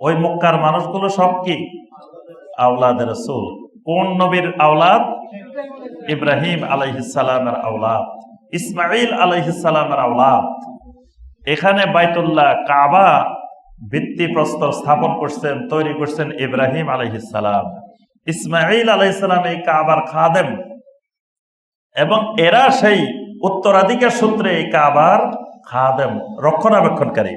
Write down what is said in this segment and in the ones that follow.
ওই মক্কার মানুষগুলো সব কি? আওলাদ রসুল। কোন নবীর আওলাদ? ইব্রাহিম আলাইহিসালামের আওলাদ। ইসমাইল আলাইহিসালামের আওলাদ। এখানে বাইতুল্লাহ কাবা ভিত্তিপ্রস্তর স্থাপন করছেন, তৈরি করছেন ইব্রাহিম আলাইহিসালাম ইসমাইল আলাইহিসালাম এই কাবার খাদেম। এবং এরা সেই উত্তরাধিকার সূত্রে এই কাবার খাদেম, রক্ষণাবেক্ষণকারী।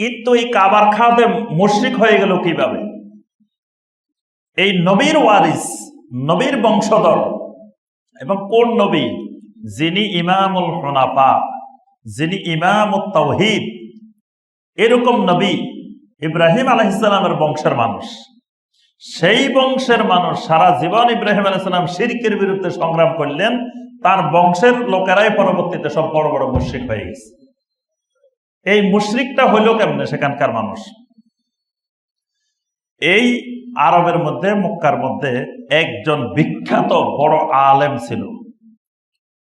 কিন্তু এই কাবার খাদেম মুশরিক হয়ে গেল কীভাবে? এই নবীর ওয়ারিস, নবীর বংশধর, এবং কোন নবী? যিনি ইমামুল হনাফা, যিনি ইমাম তাওহিদ, এরকম নবী ইব্রাহিম আলহিসামের বংশের মানুষ। সেই বংশের মানুষ সারা জীবন ইব্রাহিম আলাইসালাম শিরকের বিরুদ্ধে সংগ্রাম করলেন, তার বংশের লোকেরাই পরবর্তীতে সব বড় বড় মুশ্রিক হয়ে গেছে। এই মুশ্রিকটা হইল কেমনে সেখানকার মানুষ? এই আরবের মধ্যে, মক্কার মধ্যে একজন বিখ্যাত বড় আলেম ছিল।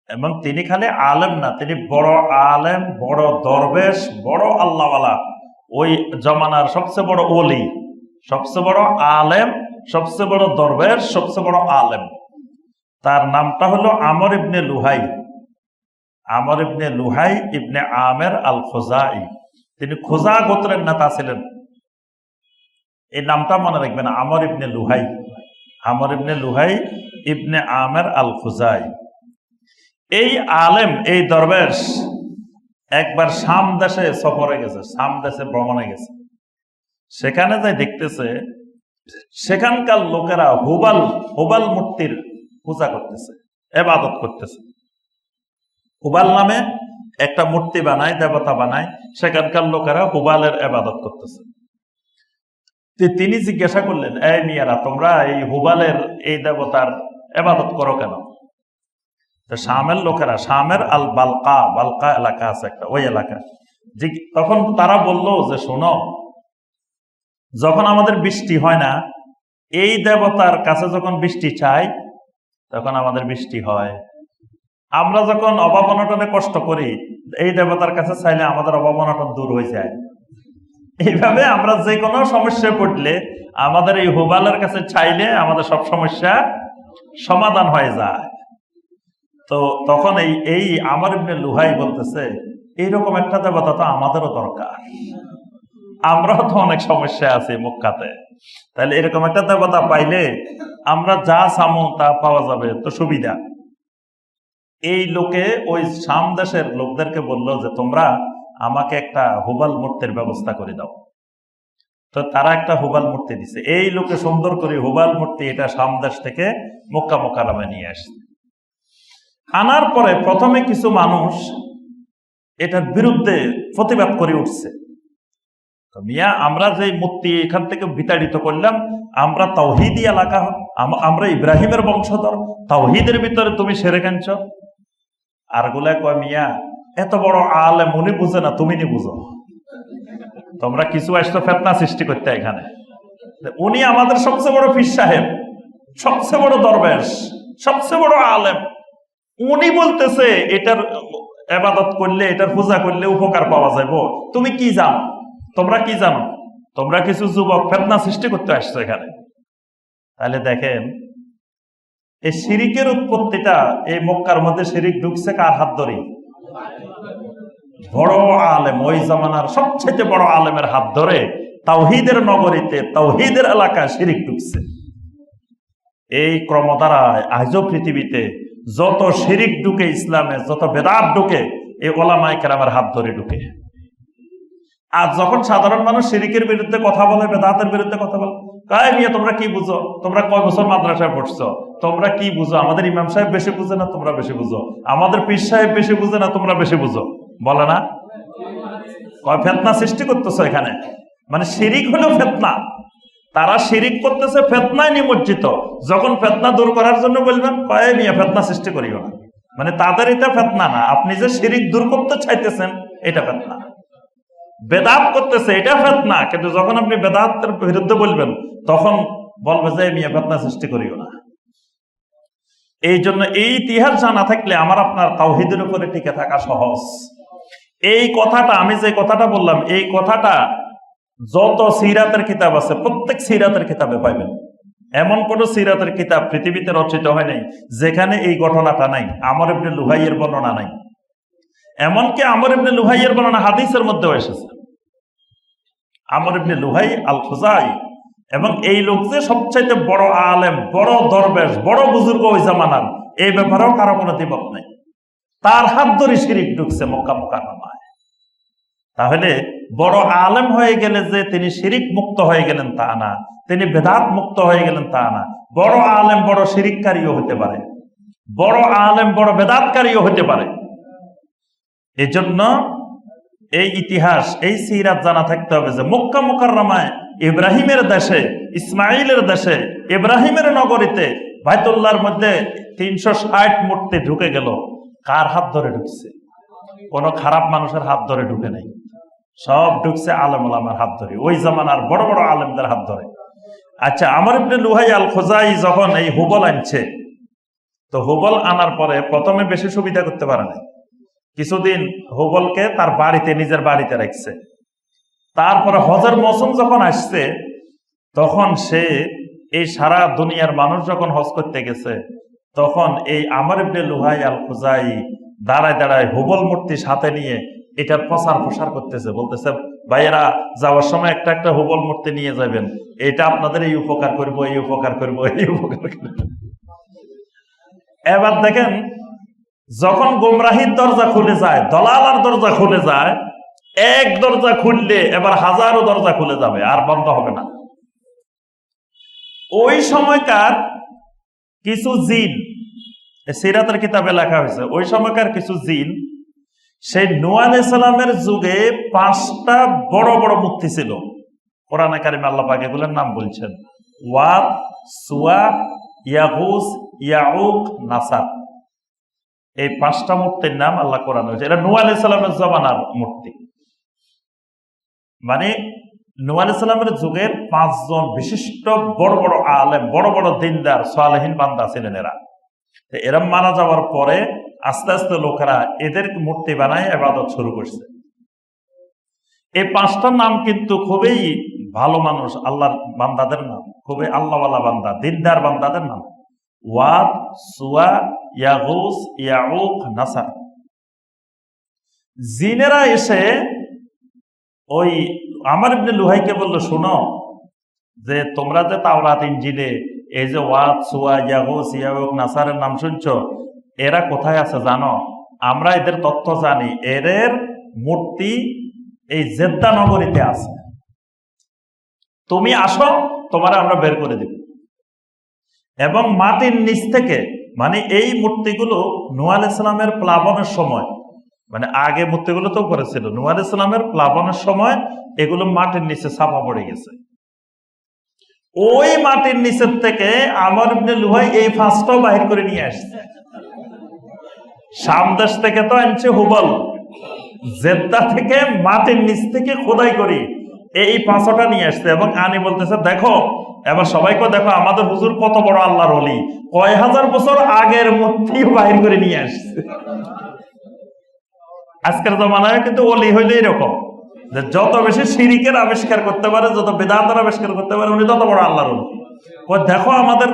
এবং তিনি খালি আলেম না, তিনি বড় আলেম, বড় দরবেশ, বড় আল্লাহওয়ালা। ওই জমানার সবচেয়ে বড় ওলি, সবচেয়ে বড় আলেম, সবচেয়ে বড় দরবেশ, সবচেয়ে বড় আলেম। তার নামটা হলো আমর ইবনে লুহাই। আমর ইবনে লুহাই ইবনে আমের আল খোজাই তিনি খোজা গোত্রের নেতা ছিলেন। এই নামটা মনে রাখবেন, আমর ইবনে লুহাই। আমর ইবনে লুহাই ইবনে আমের আল খুজাই এই আলেম, এই দরবেশ একবার শাম দেশে সফরে গেছে শাম দেশে ভ্রমণে গেছে। সেখানে যাই দেখতেছে, সেখানকার লোকেরা হুবাল হুবাল মূর্তির পূজা করতেছে, এবাদত করতেছে। হুবাল নামে একটা মূর্তি বানায়, দেবতা বানায়। সেখানকার লোকেরা হুবালের এবাদত করতেছে। তিনি জিজ্ঞাসা করলেন, এই মিয়ারা, তোমরা এই হুবালের এই দেবতার এবাদত করো কেন? তো শামের লোকেরা, শামের আল বালকা বালকা এলাকা আছে একটা, ওই এলাকা। তখন তারা বলল যে, শোনো, যখন আমাদের বৃষ্টি হয় না, এই দেবতার কাছে যখন বৃষ্টি চাই তখন আমাদের বৃষ্টি হয়। আমরা যখন অভাব অনটনে কষ্ট করি, এই দেবতার কাছে চাইলে আমাদের অভাব অনটন দূর হয়ে যায়। এইভাবে আমরা যে কোনো সমস্যায় পড়লে আমাদের এই হুবালের কাছে চাইলে আমাদের সব সমস্যা সমাধান হয়ে যায়। তো তখন এই এই আমার ইবনে লুহাই বলতেছে, এইরকম একটা দেবতা তো আমাদেরও দরকার। আমরাও তো অনেক সমস্যা আছি মক্কাতে। তাহলে এরকম একটা দেবতা পাইলে আমরা যা চামো তা পাওয়া যাবে, তো সুবিধা। এই লোকে ওই সাম দেশের লোকদেরকে বলল যে, তোমরা আমাকে একটা হুবাল মূর্তির ব্যবস্থা করে দাও। তো তারা একটা হুবাল মূর্তি দিছে। এই লোকে সুন্দর করে হুবাল মূর্তি এটা সামদেশ থেকে মক্কা মোকালামে নিয়ে আসছে। আনার পরে প্রথমে কিছু মানুষ এটার বিরুদ্ধে প্রতিবাদ করে উঠছে। তো মিয়া, আমরা যে মূর্তি এখান থেকে বিতাড়িত করলাম, আমরা তাওহিদি এলাকা আমরা ইব্রাহিমের বংশধর, তাওহিদের ভিতরে তুমি সেরে কেনছ আরগুলা কয়, মিয়া, এত বড় আলেম উনি বুঝে না, তুমি নি বুঝো? তোমরা কিছু আসতো ফেতনা সৃষ্টি করতে এখানে। উনি আমাদের সবচেয়ে বড় ফির সাহেব, সবচেয়ে বড় দরবেশ, সবচেয়ে বড় আলেম। উনি বলতেছে, এটার এবাদত করলে, এটার পূজা করলে উপকার পাওয়া যাবে তুমি কি জানো? তোমরা কি জানো? তোমরা কিছু যুবক ফেতনা সৃষ্টি করতে আসছো এখানে। তাহলে দেখেন এই শিরিকের উৎপত্তিটা এই মক্কার মধ্যে শিরিক ঢুকছে কার হাত ধরে বড় আলেম, ওই জামানার সবচেয়ে বড় আলেমের হাত ধরে তাওহিদের নগরীতে, তাওহিদের এলাকায় শিরিক ঢুকছে। এই ক্রমধারায় আজও পৃথিবীতে যত শিরিক ঢুকে ইসলামে, যত বেদাত ঢুকে, এই ওলামাই কেরামের হাত ধরে ঢুকে। আর যখন সাধারণ মানুষ শিরিকের বিরুদ্ধে কথা বলে, বেদাতের বিরুদ্ধে কথা বলে কাই মিয়া, তোমরা কি বুঝো? তোমরা কয় বছর মাদ্রাসায় পড়ছো? তোমরা কি বুঝো? আমাদের ইমাম সাহেব বেশি বুঝে না, তোমরা বেশি বুঝো। আমাদের পীর সাহেব বেশি বুঝে না, তোমরা বেশি বুঝো। বলে না? কয় ফেতনা সৃষ্টি করতেছো এখানে? মানে শিরিক হলো ফেতনা। তারা শিরিক করতেছে, ফেতনায় নিমজ্জিত। যখন ফেতনা দূর করার জন্য বলবেন, কয়ে মিয়া, ফেতনা সৃষ্টি করিও না। মানে তাদের এটা ফেতনা না। আপনি যে শিরিক দূর করতে চাইতেছেন, এটা ফেতনা। বেদাত করতেছে, এটা ফেতনা। কিন্তু যখন আপনি বেদাতের বিরুদ্ধে বলবেন, তখন বলবে যে মিয়া, ফেতনা সৃষ্টি করিও না। এই জন্য এই ইতিহাস জানা থাকলে আমার আপনার তাওহিদের উপরে টিকে থাকা সহজ। এই কথাটা, আমি যে কথাটা বললাম, এই কথাটা যত সিরাতের কিতাব আছে, প্রত্যেক সিরাতের কিতাবে পাইবেন। এমন কোন সিরাতের কিতাব পৃথিবীতে রচিত হয় নাই, যেখানে এই ঘটনাটা নাই। আমার এমনি লুহাইয়ের বর্ণনা নাই। এমনকি আমর ইবনে লুহাইয়ের বর্ণনা হাদিসের মধ্যেও এসেছে। আমর ইবনে লুহাই আল খুজাই এবং এই লোক যে সবচাইতে বড় আলেম, বড় দরবেশ, বড় বুজুর্গ ওই জামানার, এই ব্যাপারেও কারও কোনো দ্বিমত নেই। তার হাত ধরে শিরিক ঢুকছে মক্কা মোকাররমায়। তাহলে বড় আলেম হয়ে গেলে যে তিনি শিরিক মুক্ত হয়ে গেলেন তা না, তিনি বেদাত মুক্ত হয়ে গেলেন তা না। বড় আলেম বড় শিরিককারীও হতে পারে। বড় আলেম বড় বেদাতকারীও হতে পারে। এজন্য এই ইতিহাস, এই সিরাত জানা থাকতে হবে যে মক্কা মোকাররমায়, ইব্রাহিমের দেশে ইসমাইলের দেশে, ইব্রাহিমের নগরীতে বাইতুল্লাহর মধ্যে তিনশো ষাট মূর্তি ঢুকে গেল। কার হাত ধরে ঢুকছে? কোন খারাপ মানুষের হাত ধরে ঢুকে নাই। সব ঢুকছে আলম আলামার হাত ধরে। ওই জামানার বড় বড় আলেমদের হাত ধরে। আচ্ছা আমার ইবনে লুহাই আল খোজাই যখন এই হুবল আনছে, তো হুবল আনার পরে প্রথমে বেশি সুবিধা করতে পারে নাই। কিছুদিন হুবলকে তার বাড়িতে, নিজের বাড়িতে রাখছে। তারপরে হজের মৌসুম যখন আসছে, তখন সে এই সারা দুনিয়ার মানুষ যখন হজ করতে গেছে, তখন এই আমার ইবনে লুহাই আল খুজাই দাঁড়ায় দাঁড়ায় হুবল মূর্তি সাথে নিয়ে এটার প্রচার প্রসার করতেছে। বলতেছে, ভাইয়েরা, যাওয়ার সময় একটা একটা হুবল মূর্তি নিয়ে যাবেন। এটা আপনাদের এই উপকার করব, এই উপকার করব, এই উপকার করব। এবার দেখেন যখন গোমরাহির দরজা খুলে যায়, দলালার দরজা খুলে যায়, এক দরজা খুললে এবার হাজারো দরজা খুলে যাবে, আর বন্ধ হবে না। ওই সময়কার কিছু জিন সিরাতের কিতাবে লেখা হয়েছে, ওই সময়কার কিছু জিন, সেই নোয়াল ইসলামের যুগে পাঁচটা বড় বড় মূর্তি ছিল। কোরআন কারিম আল্লাহ পাক এগুলোর নাম বলছেন, ওয়াদ, সুয়া ইয়াহুস ইয়াউক, নাসার। এই পাঁচটা মূর্তির নাম আল্লাহ কোরআন হয়েছে এটা নোয়াল ইসলামের জমানার মূর্তি। মানে নোয়াল ইসলামের যুগের পাঁচজন বিশিষ্ট বড় বড় আলেম, বড় বড় দিনদার, সালেহীন বান্দা ছিলেন এরা। এরম মারা যাওয়ার পরে আস্তে আস্তে লোকেরা এদের মূর্তি বানায় আবাদত শুরু করছে। এই পাঁচটা নাম কিন্তু খুবই ভালো মানুষ, আল্লাহর বান্দাদের নাম, খুবই আল্লাহওয়ালা বান্দা, দিনদার বান্দাদের নাম। ওয়াদ সুয়া ইয়াগুস ইয়াউক নাসার জিনেরা এসে ওই আমার ইবনে লুহাইকে বলল, শোনো, যে তোমরা যে তাওরাত ইঞ্জিলে এই যে ওয়াদ সুয়া, ইয়াগুস ইয়াউক নাসারের নাম শুনছ, এরা কোথায় আছে জানো? আমরা এদের তথ্য জানি, এদের মূর্তি এই জেদ্দা নগরীতে আছে। তুমি আসো, তোমার আমরা বের করে দিব। এবং মাটির নিচ থেকে মানে এই মূর্তিগুলো নুয়াল ইসলামের প্লাবনের সময় মানে আগে মূর্তিগুলো তো করেছিল নুয়াল ইসলামের প্লাবনের সময় এগুলো মাটির নিচে ছাপা পড়ে গেছে। ওই মাটির নিচের থেকে আমার লুহাই এই ফাঁসটাও বাহির করে নিয়ে আসছে। সামদেশ থেকে তো আনছে হুবল, জেদ্দা থেকে মাটির নিচ থেকে খোদাই করি, এই পাঁচটা নিয়ে আসছে এবং আনি বলতেছে, দেখো এবার সবাইকে দেখো, আমাদের হুজুর কত বড় আল্লাহর অলি কয় হাজার বছর আগের মূর্তিও বাহির করে নিয়ে আসছে। আজকের জমানায় কিন্তু অলি হইলে এরকম। যে যত বেশি সিরিকের আবিষ্কার করতে পারে, যত বেদাতের আবিষ্কার করতে পারে, উনি তত বড় আল্লাহর অলি দেখো, আমাদের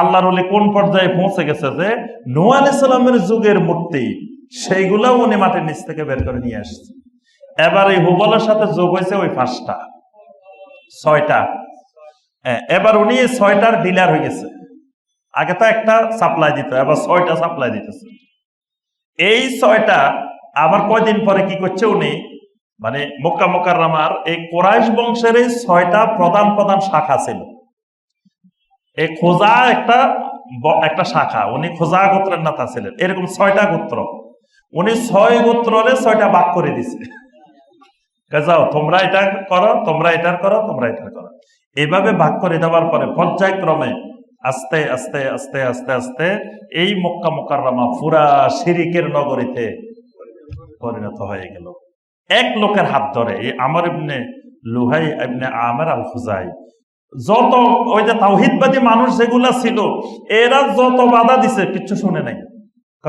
আল্লাহর অলি কোন পর্যায়ে পৌঁছে গেছে যে নোয়াল ইসলামের যুগের মূর্তি, সেইগুলো উনি মাটির নিচ থেকে বের করে নিয়ে আসছে। এবার এই হুবলের সাথে যোগ হয়েছে ওই পাঁচটা, ছয়টা। এবার উনি ছয়টার ডিলার হয়ে গেছে। আগে তো একটা সাপ্লাই দিত, এবার ছয়টা সাপ্লাই দিতেছে। এই ছয়টা আবার কয়দিন পরে কি করছে উনি? মানে মক্কা মোকাররামার এই কোরাইশ বংশের এই ছয়টা প্রধান প্রধান শাখা ছিল। এই খোজা একটা একটা শাখা, উনি খোজা গোত্রের নেতা ছিলেন। এরকম ছয়টা গোত্র। উনি ছয় গোত্ররে ছয়টা ভাগ করে দিছে। যাও, তোমরা এটা করো, তোমরা এটার করো, তোমরা এটার করো। এইভাবে ভাগ করে দেওয়ার পরে পর্যায়ক্রমে আস্তে আস্তে আস্তে আস্তে আস্তে এই মক্কা মোকাররমা পুরা শিরিকের নগরীতে পরিণত হয়ে গেল। এক লোকের হাত ধরে, এই আমর ইবনে লুহাই ইবনে আমের আল খুজাই যত ওই যে তাওহিদবাদী মানুষ যেগুলা ছিল, এরা যত বাধা দিছে, কিচ্ছু শুনে নাই।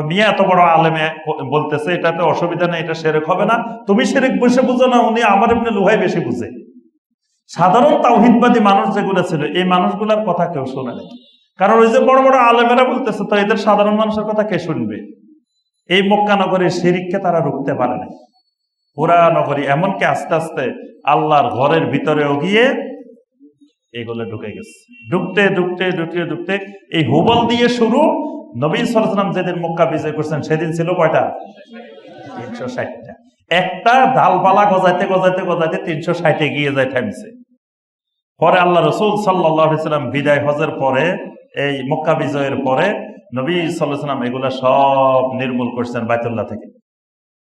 মিয়া এত বড় আলেমে বলতেছে, এটাতে অসুবিধা নেই, এটা সেরেক হবে না। তুমি সেরেক বসে বুঝো না, উনি আমার এমনি লোহাই বেশি বুঝে। সাধারণ তাওহিদবাদী মানুষ যেগুলো ছিল, এই মানুষগুলোর কথা কেউ শোনে না কারণ ওই যে বড় বড় আলেমেরা বলতেছে, তো এদের সাধারণ মানুষের কথা কে শুনবে? এই মক্কা নগরীর শিরিককে তারা রুখতে পারে না পুরা নগরী এমনকি আস্তে আস্তে আল্লাহর ঘরের ভিতরেও গিয়ে এগুলো ঢুকে গেছে। ঢুকতে ঢুকতে ঢুকতে ঢুকতে এই হুবল দিয়ে শুরু নবী যেদিন মক্কা বিজয় করছেন, সেদিন ছিল কয়টা? ষাটটা। একটা ডালপালা গজাইতে গজাইতে গজাইতে তিনশো ষাটে গিয়ে যায় থামছে। পরে আল্লাহ রসুল সাল্লাম বিদায় হজের পরে, এই মক্কা বিজয়ের পরে নবী সাল্লাহ সাল্লাম এগুলা সব নির্মূল করছেন বাইতুল্লাহ থেকে।